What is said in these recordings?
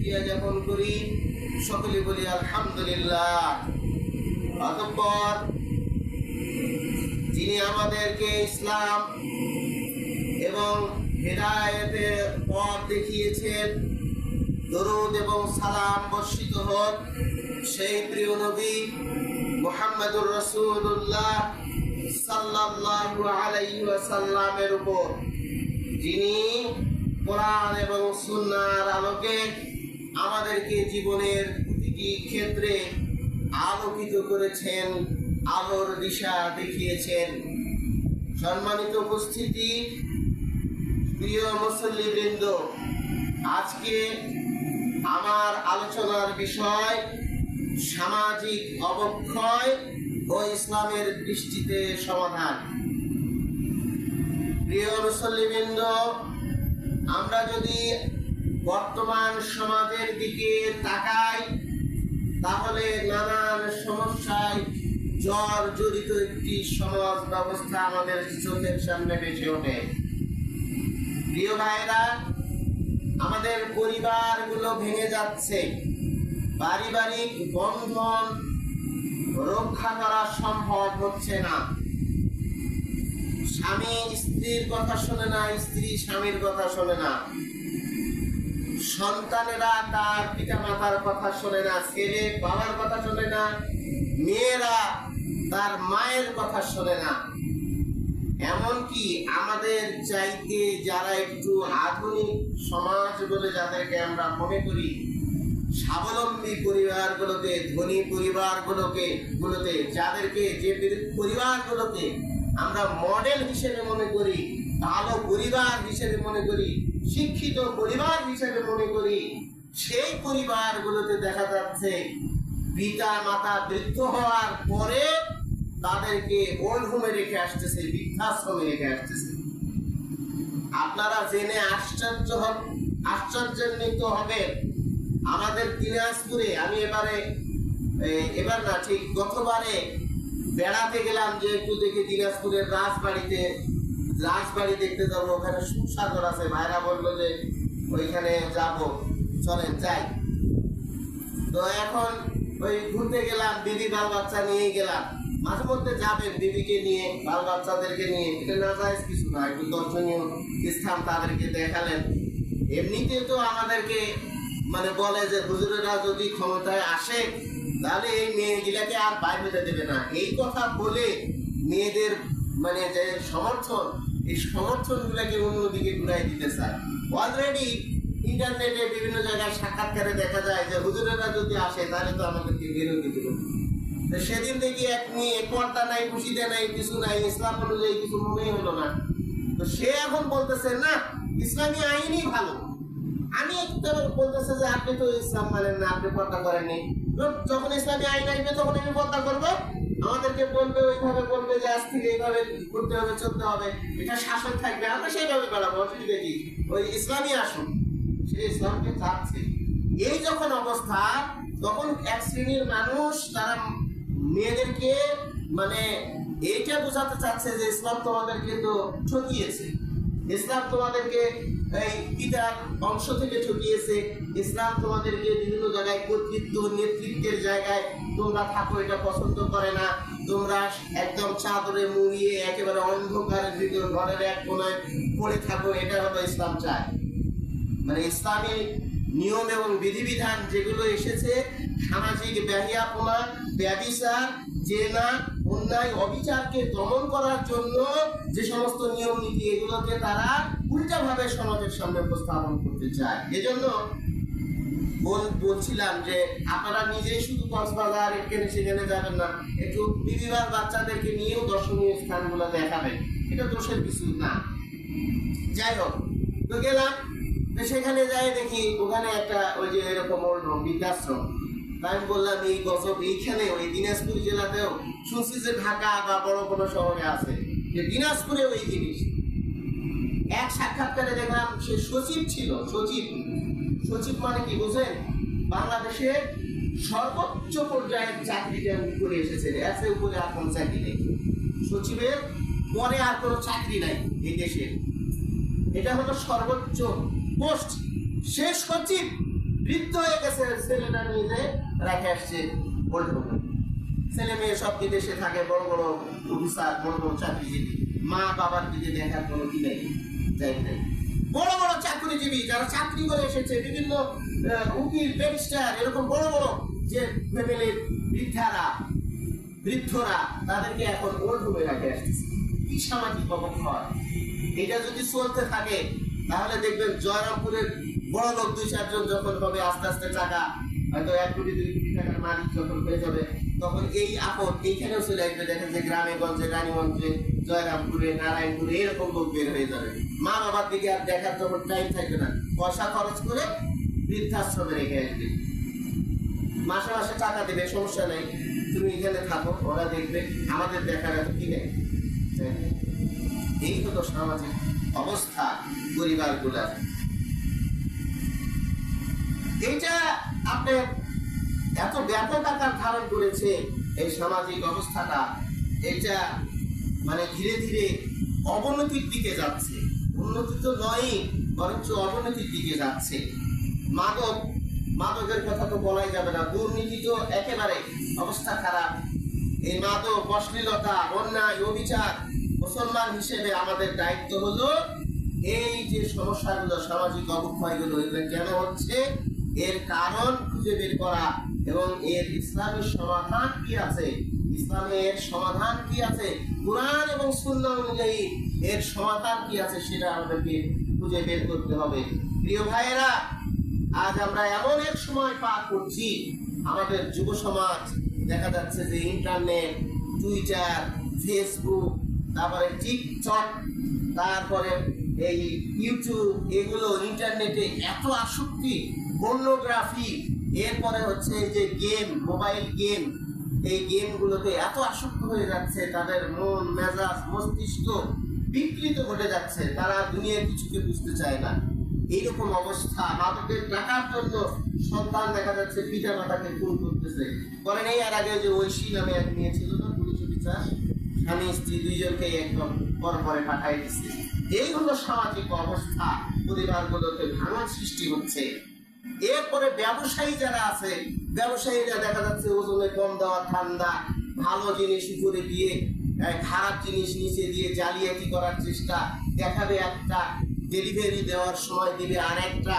যাপন করি সকলে বলি আলহামদুলিল্লাহ। অতঃপর যিনি আমাদেরকে ইসলাম এবং হেদায়েতের পথ দেখিয়েছেন, দরুদ এবং সালাম বর্ষিত হোক, সেই প্রিয় নবী মোহাম্মদুর রসুল্লাহ সাল্লাল্লাহু আলাইহি ওয়াসাল্লামের উপর, যিনি কোরআন এবং সুন্নাহর আলোকে আমাদেরকে জীবনের প্রতিটি ক্ষেত্রে আলোকিত করেছেন, আলোর দিশা দেখিয়েছেন। সম্মানিত উপস্থিতি, প্রিয় মুসল্লিবৃন্দ, আজকে আমার আলোচনার বিষয় সামাজিক অবক্ষয় ও ইসলামের দৃষ্টিতে সমাধান। প্রিয় মুসল্লিবৃন্দ, আমরা যদি বর্তমান সমাজের দিকে তাকাই, তাহলে নানান সমস্যায় জ্বর জড়িত একটি সমাজ ব্যবস্থা আমাদের চোখের সামনে বেঁচে ওঠে। প্রিয় ভাইরা আমাদের পরিবারগুলো ভেঙে যাচ্ছে। পারিবারিক বন্ধন রক্ষা করা সম্ভব হচ্ছে না। স্বামী স্ত্রীর কথা শোনে না, স্ত্রী স্বামীর কথা শোনে না। সন্তানেরা তার পিতা মাতার কথা শোনে না, ছেলে বাবার কথা শোনে না, মেয়েরা তার মায়ের কথা শোনে না। এমনকি আমাদের চাইতে যারা একটু আধুনিক সমাজ বলে যাদেরকে আমরা মনে করি, স্বাবলম্বী পরিবারগুলোতে ধনী পরিবারগুলোকে, গুলোতে যাদেরকে যে পরিবারগুলোকে আমরা মডেল হিসেবে মনে করি, ভালো পরিবার হিসেবে মনে করি শিক্ষিত পরিবার হিসেবে মনে করি, সেই পরিবারগুলোতে দেখা যাচ্ছে পিতা, মাতা বৃদ্ধ হওয়ার পরে তাদেরকে ওল্ড হোমে রেখে আসতেছে, বৃদ্ধাশ্রমে রেখে আসতেছে। আপনারা জেনে আশ্চর্য হন, আশ্চর্যান্বিত হবে আমাদের দিনাজপুরে আমি এবারে এবার না, ঠিক গতবারে বেড়াতে গেলাম যে একটু দেখি দিনাজপুরের রাজবাড়িতে রাজবাড়ি দেখতে যাব, ওখানে সুসাগর আছে। ভাইরা বলল যে, ওইখানে যাব। চলেন, যাই। তো এখন ওই ঘুরতে গেলাম, দিদি বাল বাচ্চা নিয়ে গেলাম। মাঝে মধ্যে যাবেন দিদিকে নিয়ে বাল বাচ্চাদেরকে নিয়ে। এটা না যায় কিছু না, একটু দর্শনীয় স্থান তাদেরকে দেখালেন। এমনিতে তো আমাদেরকে মানে বলে যে, হুজুরেরা যদি ক্ষমতায় আসে, তাহলে এই মেয়েগুলাকে আর বাইরে দেবে না। এই কথা বলে মেয়েদের মানে যে সমর্থন এই সমর্থন গুলাকে অন্যদিকে ঘুরাই দিতে চায়। অলরেডি ইন্টারনেটে বিভিন্ন জায়গায় সাক্ষাৎকারে দেখা যায় যে হুজুরেরা যদি আসে, তাহলে তো আমাদেরকে বেরোতে দেবে তো সেদিন দেখি এক মেয়ে পর্দা নাই খুশিতে নাই, কিছু নাই, ইসলাম অনুযায়ী কিছু মনেই হলো না। তো সে এখন বলতেছে, না, ইসলামী আইনই ভালো। আমি একটু বলতেছে যে, আপনি তো ইসলাম মানেন না, আপনি পর্দা করেননি। যখন ইসলামী আইন আসবে, তখন আমি পর্দা করব। আমাদেরকে বলবে, ওইভাবে বলবে যে আজ থেকে এইভাবে করতে হবে, চলতে হবে। এটা শাসন থাকবে, আমরা সেইভাবে বেড়াবো, অসুবিধা কি? ওই ইসলামী আসুন। সে ইসলামকে চাচ্ছে। এই যখন অবস্থা, তখন এক শ্রেণির মানুষ, তারা মেয়েদেরকে মানে এইটা বোঝাতে চাচ্ছে যে ইসলাম তোমাদেরকে তো ঠকিয়েছে। ইসলাম তোমাদেরকে এই পিতার অংশ থেকে ঠকিয়েছে ইসলাম তোমাদেরকে বিভিন্ন জায়গায় কর্তৃত্ব, নেতৃত্বের জায়গায় তোমরা থাকো, এটা পছন্দ করে না। তোমরা একদম চাদরে মুড়িয়ে একেবারে অন্ধকারের ভিতর ঘরের এক কোনায় পড়ে থাকো, এটা হলো ইসলাম চায়। মানে ইসলামী নিয়ম এবং বিধিবিধান যেগুলো এসেছে, সামাজিক ব্যাহিয়াপনা, ব্যবিচার জেনা অন্যায় অবিচারকে দমন করার জন্য যে সমস্ত নিয়ম নীতি এগুলোকে তারা উল্টাভাবে সমাজের সামনে উপস্থাপন করতে চায়। এজন্য বলছিলাম যে আপনারা নিজেই শুধু কক্সবাজার এখানে সেখানে যাবেন না, একটু বিবিবার বাচ্চাদেরকে নিয়েও দর্শনীয় স্থানগুলো দেখাবেন। এটা দোষের কিছু না। যাই হোক, তো গেলাম। সেখানে যাই দেখি ওখানে একটা ওই যে এরকম ওল্ড আমি বললাম, এই গজব এইখানে, ওই দিনাজপুর জেলাতেও শুনছি যে ঢাকা বা বড় কোনো শহরে আছে। যে দিনাজপুরে ওই জিনিস। এক সাক্ষাৎকারে দেখলাম সে সচিব ছিল, সচিব। সচিব মানে কি বোঝেন? বাংলাদেশে সর্বোচ্চ পর্যায়ের চাকরিটা উনি করে এসেছেন। এর উপরে আর কোনো চাকরি নেই। সচিবের পরে আর কোনো চাকরি নাই এই দেশে। এটা হলো সর্বোচ্চ পোস্ট। সে সচিব বৃদ্ধ হয়ে গেছে ছেলেটা নিয়ে রেখে আসছে ওল্ড ছেলে মেয়ে সব বিদেশে থাকে, বড় বড় অফিসার, বড় বড় চাকরিজীবী। মা বাবার দিকে দেখার কোনো কি নেই যাই নাই। বড় বড় চাকরিজীবী যারা চাকরি করে এসেছে, বিভিন্ন উকিল, ব্যারিস্টার, এরকম বড় বড় যে ফ্যামিলির বৃদ্ধারা, বৃদ্ধরা, তাদেরকে এখন ওল্ড হোমে রাখে আসতেছে। কি সামাজিক অবক্ষয় এটা যদি চলতে থাকে, তাহলে দেখবেন জয়রামপুরের বড় লোক দুই চারজন যখন হবে, আস্তে আস্তে টাকা হয়তো এক কোটি, দুই কোটি টাকার মালিক যখন হয়ে যাবে, তখন এই আপদ এইখানেও চলে আসবে। দেখেন যে গ্রামে গঞ্জে রানীগঞ্জে, জয়রামপুরে, নারায়ণপুরে এরকম লোক বের হয়ে যাবে। মা বাবার দিকে আর দেখার তখন টাইম থাকবে না। পয়সা খরচ করে বৃদ্ধাশ্রমে রেখে আসবে। মাসে মাসে টাকা দেবে, সমস্যা নেই। তুমি এখানে থাকো, ওরা দেখবে, আমাদের দেখার এত কি নেই? হ্যাঁ। এই হলো সামাজিক অবস্থা পরিবারগুলার। এইটা আপনার এত ব্যাপক আকার ধারণ করেছে এই সামাজিক অবস্থাটা এটা মানে ধীরে ধীরে অবনতির দিকে যাচ্ছে। উন্নতি তো নয়ই, বরঞ্চ অবনতির দিকে যাচ্ছে। মাদক, মাদকের কথা তো বলাই যাবে না। দুর্নীতি তো একেবারে অবস্থা খারাপ। এই মাদক, অশ্লীলতা, অন্যায়, অবিচার মুসলমান হিসেবে আমাদের দায়িত্ব হলো এই যে সমস্যাগুলো, সামাজিক অবক্ষয়গুলো, এগুলো কেন হচ্ছে? এর কারণ খুঁজে বের করা এবং এর ইসলামের সমাধান কি আছে? ইসলামের সমাধান কি আছে? কোরআন এবং সুন্নাহ অনুযায়ী এর সমাধান কি আছে সেটা আমাদেরকে খুঁজে বের করতে হবে। প্রিয় ভাইয়েরা, আজ আমরা এমন এক সময় পার করছি, আমাদের যুব সমাজ, দেখা যাচ্ছে যে ইন্টারনেট, টুইটার, ফেসবুক, তারপরে টিকটক, তারপরে এই ইউটিউব, এগুলো ইন্টারনেটে এত আসক্তি পর্নোগ্রাফি এরপরে হচ্ছে এই যে গেম মোবাইল গেম এই গেমগুলোতে এত আসক্ত হয়ে যাচ্ছে, তাদের মন, মেজাজ, মস্তিষ্ক বিকৃত ঘটে যাচ্ছে, তারা দুনিয়ার কিছুকে বুঝতে চায় না। এইরকম অবস্থা মাদকের টাকার জন্য সন্তান দেখা যাচ্ছে পিতা মাতাকে খুন করতেছে। করেন এই আর আগে যে ঐশী নামে এক মেয়ে ছিল না, পুলিশ অফিসার? স্বামী, স্ত্রী দুইজনকে একদম পর পরে পাঠাই দিচ্ছে এই হলো সামাজিক অবস্থা, পরিবারগুলোতে ভাঙন সৃষ্টি হচ্ছে। এরপরে ব্যবসায়ী যারা আছে, ব্যবসায়ীরা দেখা যাচ্ছে ওজনে কম দেওয়া, ঠান্ডা, ভালো জিনিস উপরে দিয়ে খারাপ জিনিস নিচে দিয়ে জালিয়াতি করার চেষ্টা দেখাবে একটা ডেলিভারি দেওয়ার সময় দিবে আরেকটা।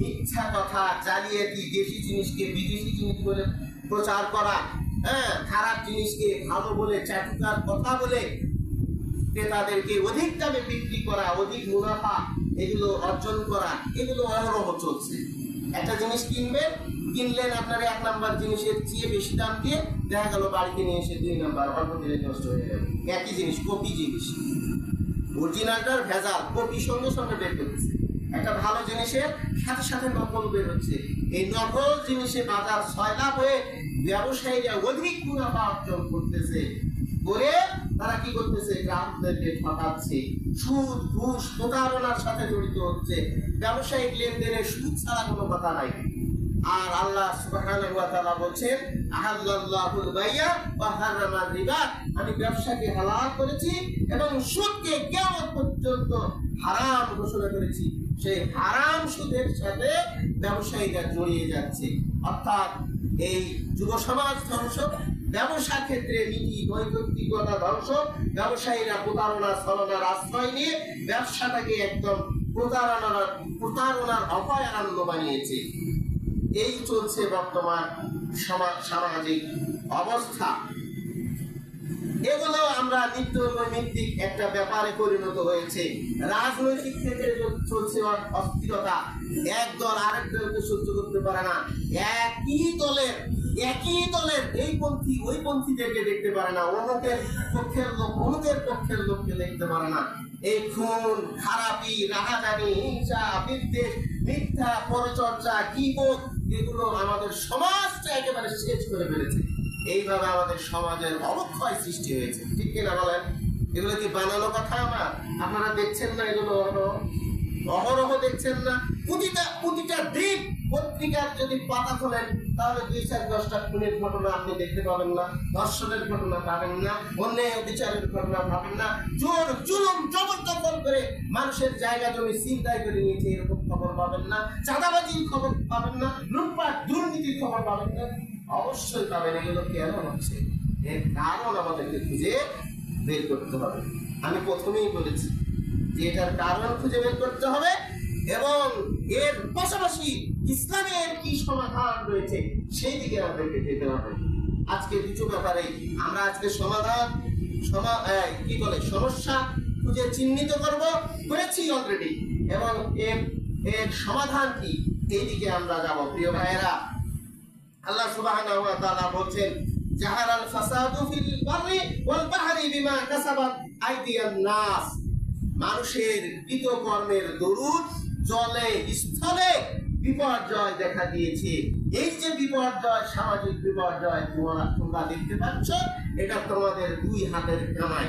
মিথ্যা কথা, জালিয়াতি, দেশি জিনিসকে বিদেশি জিনিস বলে প্রচার করা হ্যাঁ খারাপ জিনিসকে ভালো বলে, চাটুকার কথা বলে ক্রেতাদেরকে অধিক দামে বিক্রি করা, অধিক মুনাফা এগুলো অর্জন করা, এগুলো অহরহ চলছে। একটা জিনিস কিনবেন, কিনলেন আপনার এক নাম্বার জিনিসের চেয়ে বেশি দাম দিয়ে দেখা গেল বাড়িতে নিয়ে এসে দুই নাম্বার, অল্প দিনে নষ্ট হয়ে যাবে একই জিনিস, কপি জিনিস। অরিজিনালটার ভেজাল, কপি সঙ্গে সঙ্গে বের করতেছে একটা ভালো জিনিসের সাথে সাথে নকল বের হচ্ছে। এই নকল জিনিসে বাজার ছয়লাভ হয়ে ব্যবসায়ীরা অধিক মুনাফা অর্জন করতেছে করে তারা কি করতেছে? গ্রাহকদেরকে ঠকাচ্ছে। সুদ, ঘুষ, প্রতারণার সাথে জড়িত হচ্ছে। ব্যবসায়িক লেনদেনে সুদ ছাড়া কোনো কথা নাই। আর আল্লাহ সুবহানাহু ওয়া তাআলা বাইয়া ওয়া হারামার রিবা। আমি ব্যবসাকে হালাল করেছি এবং সুদকে কিয়ামত পর্যন্ত হারাম ঘোষণা করেছি। সেই হারাম সুদের সাথে ব্যবসায়ীরা জড়িয়ে যাচ্ছে। অর্থাৎ এই যুব সমাজ ধ্বংস, ব্যবসা ক্ষেত্রে নীতি, নৈতিকতা ধ্বংস, ব্যবসায়ীরা প্রতারণা ছলনার আশ্রয় নিয়ে ব্যবসাটাকে একদম প্রতারণার প্রতারণার অভয়ারণ্য বানিয়েছে। এই চলছে বর্তমান সমাজ, সামাজিক অবস্থা। এগুলো আমরা নিত্য নৈমিত্তিক একটা ব্যাপারে পরিণত হয়েছে। রাজনৈতিক ক্ষেত্রে চলছে অস্থিরতা, এক দল আরেক দলকে সহ্য করতে পারে না। একই দলের একই দলের এই পন্থী, ওই পন্থীদেরকে দেখতে পারে না অমুকের পক্ষের লোক অমুকের পক্ষের লোককে দেখতে পারে না। এই খুন খারাপি, রাহাজানি, হিংসা, বিদ্বেষ, মিথ্যা, পরচর্চা কিবোধ এগুলো আমাদের সমাজটা একেবারে শেষ করে ফেলেছে। এইভাবে আমাদের সমাজের অবক্ষয় সৃষ্টি হয়েছে। ঠিক কিনা বলেন? এগুলো কি বানানো কথা আমার? আপনারা দেখছেন না এগুলো? অহরহ দেখছেন না? প্রতিটা প্রতিটা দিন পত্রিকার যদি পাতা খোলেন তাহলে দুই চার দশটা খুনের ঘটনা আপনি দেখতে পাবেন না, ধর্ষণের ঘটনা পাবেন না, অন্যায় বিচারের ঘটনা পাবেন না। জোর, জুলুম, জবরদখল করে মানুষের জায়গা জমি চিন্তায় করে নিয়েছে, এরকম খবর পাবেন না। চাঁদাবাজির খবর পাবেন না, লুটপাট, দুর্নীতির খবর পাবেন না। অবশ্যই পাবেন, এগুলো কেন হচ্ছে? এর কারণ আমাদেরকে খুঁজে বের করতে হবে। আমি প্রথমেই বলেছি যে এটার কারণ খুঁজে বের করতে হবে এবং এর পাশাপাশি ইসলামের কি সমাধান রয়েছে, সেই দিকে আমাদেরকে যেতে হবে। আজকে কিছু ব্যাপারে আমরা আজকে সমাধান, সমা কি বলে, সমস্যা খুঁজে চিহ্নিত করব, করেছি অলরেডি এবং এর এর সমাধান কি, এই দিকে আমরা যাব। প্রিয় ভাইয়েরা, আল্লাহ সুবহানাহু বলছেন জাহারাল ফাসাদু ফিল বাররি ওয়াল বাহরি বিমা কাসাবাত আইদিয়ান নাস। মানুষের কৃতকর্মের দরুদ জলে, স্থলে বিপর্যয় দেখা দিয়েছে। এই যে বিপর্যয়, সামাজিক বিপর্যয় তোমরা তোমরা দেখতে পাচ্ছ, এটা তোমাদের দুই হাতের কামাই।